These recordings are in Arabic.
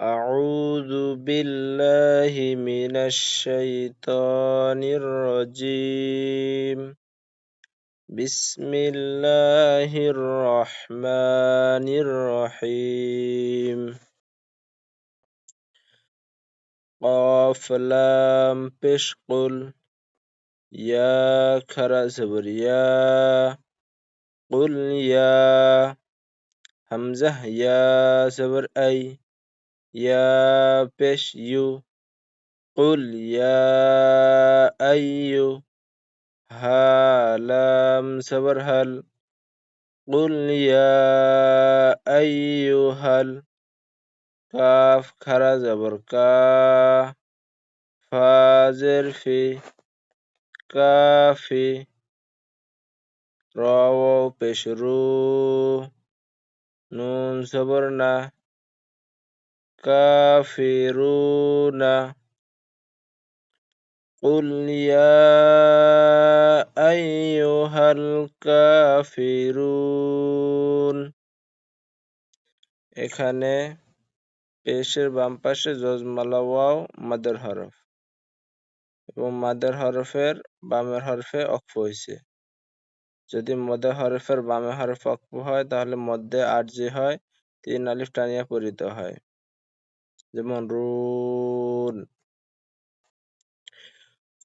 أعوذ بالله من الشيطان الرجيم. بسم الله الرحمن الرحيم. قاف لام بشقل يا كرا يا قل يا همزة يا سبر أي. يا بش يو قل يا أيها لام صبر هل؟ قل يا أيو هل؟ كاف خرا زبر كا فازر في كافي. راو بشرو نون صبرنا জবর না কাফিরুনা قل يا أيها الكافرون এখানে পেশের বাম পাশে জজমালা ওয়াও মাদের হরফ এবং মাদের হরফের বামের হরফে অক্ফ হয়েছে যদি মদের হরফের বামে হরফ অক্ফ হয় তাহলে মধ্যে আরজি হয় তিন আলিফ টানিয়া পরিত হয় যেমন রুন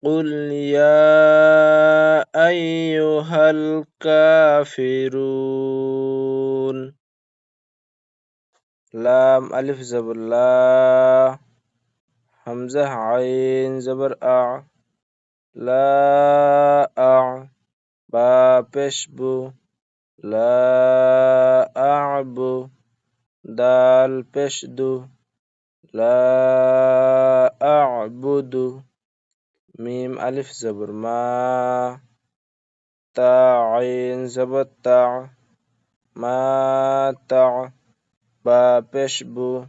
قل يا أيها الكافرون লাম আলিফ জবর লা হামজা আইন জবর আ লা আ বা পেশ বু লা আবু দাল لا أعبد ميم ألف زبر ما تاء عين زبر تاع ما تاع با بشبو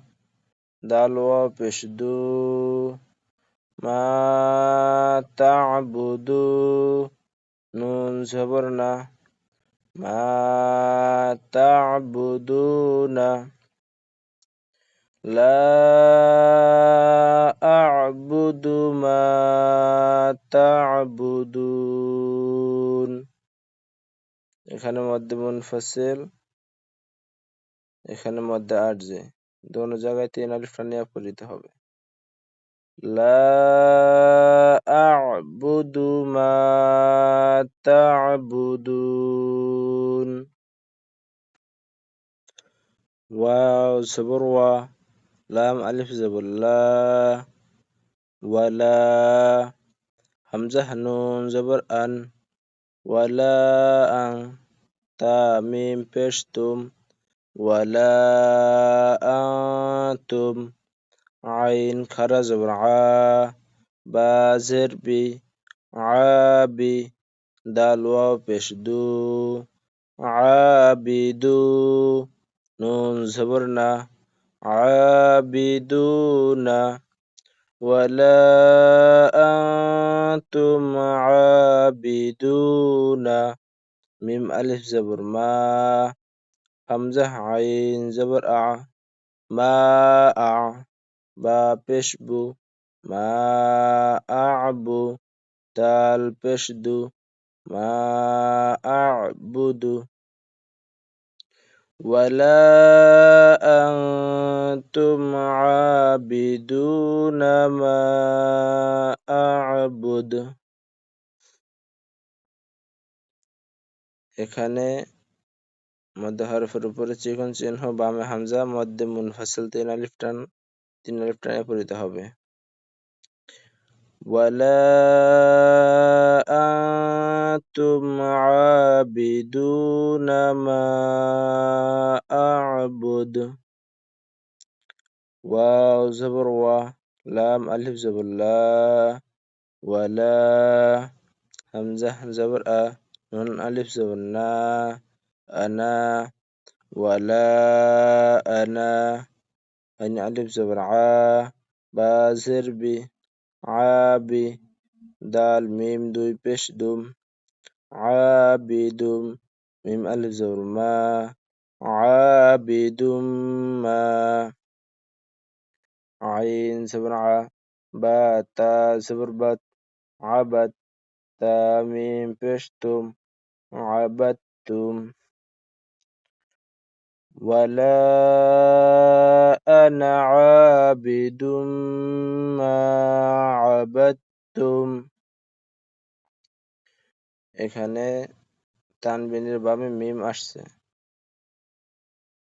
دالوا بشدو ما تعبدو نون زبرنا ما تعبدونا লা আ'বুদু মা তা'বুদুন এখানে মধ্যে মুনফাসিল, এখানে মধ্যে আরজে। দোনো জায়গায় তিন আলিফ টানিয়া পড়িতে হবে। লা আ'বুদু মা তা'বুদুন ওয়াও, জবর ওয়া। لام ألف زبر لا ولا همزة نون زبر أن ولا أن تا ميم بشتم ولا أنتم عين كرا زبر ع با زر بي عابي دالوا بشدو عابدو نون زبرنا عابدون ولا أنتم عابدون. ميم ألف زبر ما همزة عين زبر أع ما أع با بشبو ما أعبو تال بشدو ما أعبدو ولا أنتم عابدون ما أعبد এখানে মধ্যে হরফের উপরে চিকন চিহ্ন বামে হামজা মধ্যে মুনফাসিল তিন আলিফ টান তিন আলিফ টানে পড়িতে হবে ولا أنتم عابدون ما ضد واو زبر وا لام ألف زبر لا ولا همزة زبر أ نون ألف زبر نا أنا ولا أنا أن ألف زبر ع با بي عابي دال ميم دوي بيش دوم عابدوم ميم ألف زبر ما. আবিদুম মা عين زبر ع با تا زبر بات عبد تا ميم بشتم عبدتم ولا أنا عابد ما عبدتم এখানে তানবিনের বামে মিম আসছে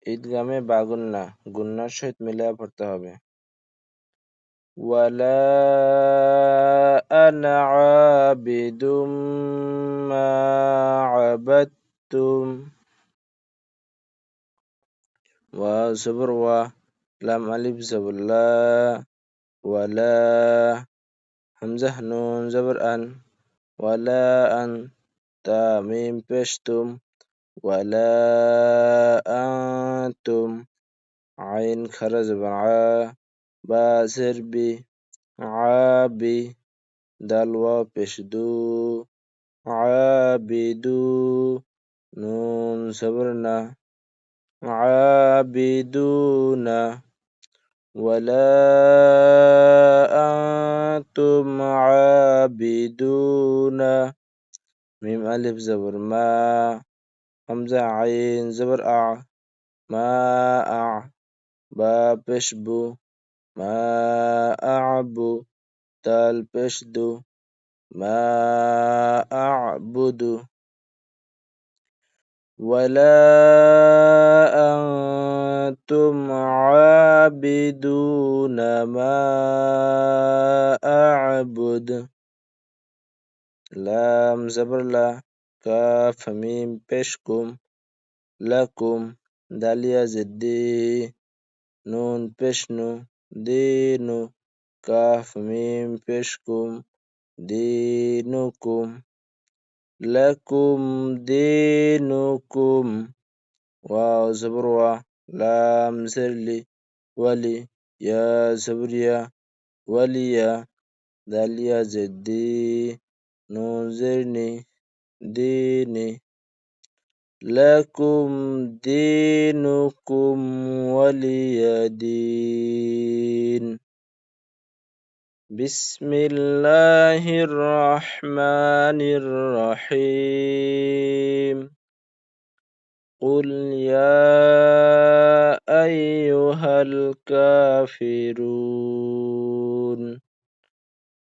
ঈদগামে বা গুন্না গুন্নার সহিত মিলিয়ে পড়তে হবে ولا أنا عابد ما عبدتم وزبر و لام ألف زبر لا ولا همزة نون زبر أن ولا أن تاميم بشتم ولا أنتم عين خرز ع با بي عابي دلوا بشدو عابدو نون صبرنا عابدون ولا أنتم عابدون ميم ألف زبر ما همزة عين زبر أع ما أع با بشبو ما أعبو دال بشدو ما أعبد ولا أنتم عابدون ما أعبد. لام زبر لا. كاف ميم بشكم لكم داليا زدي نون بشنو دينو كاف ميم بشكم دينكم لكم دينكم واو زبروا لام زرلي ولي يا زبريا وليا داليا زدي نون زرني ديني لكم دينكم ولي دين. بسم الله الرحمن الرحيم. قل يا أيها الكافرون.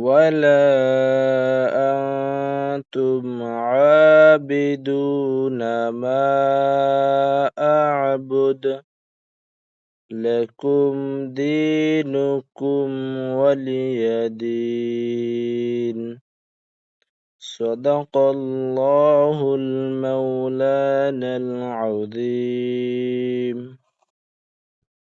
ولا أنتم عابدون ما أعبد لكم دينكم ولي دين صدق الله المولانا العظيم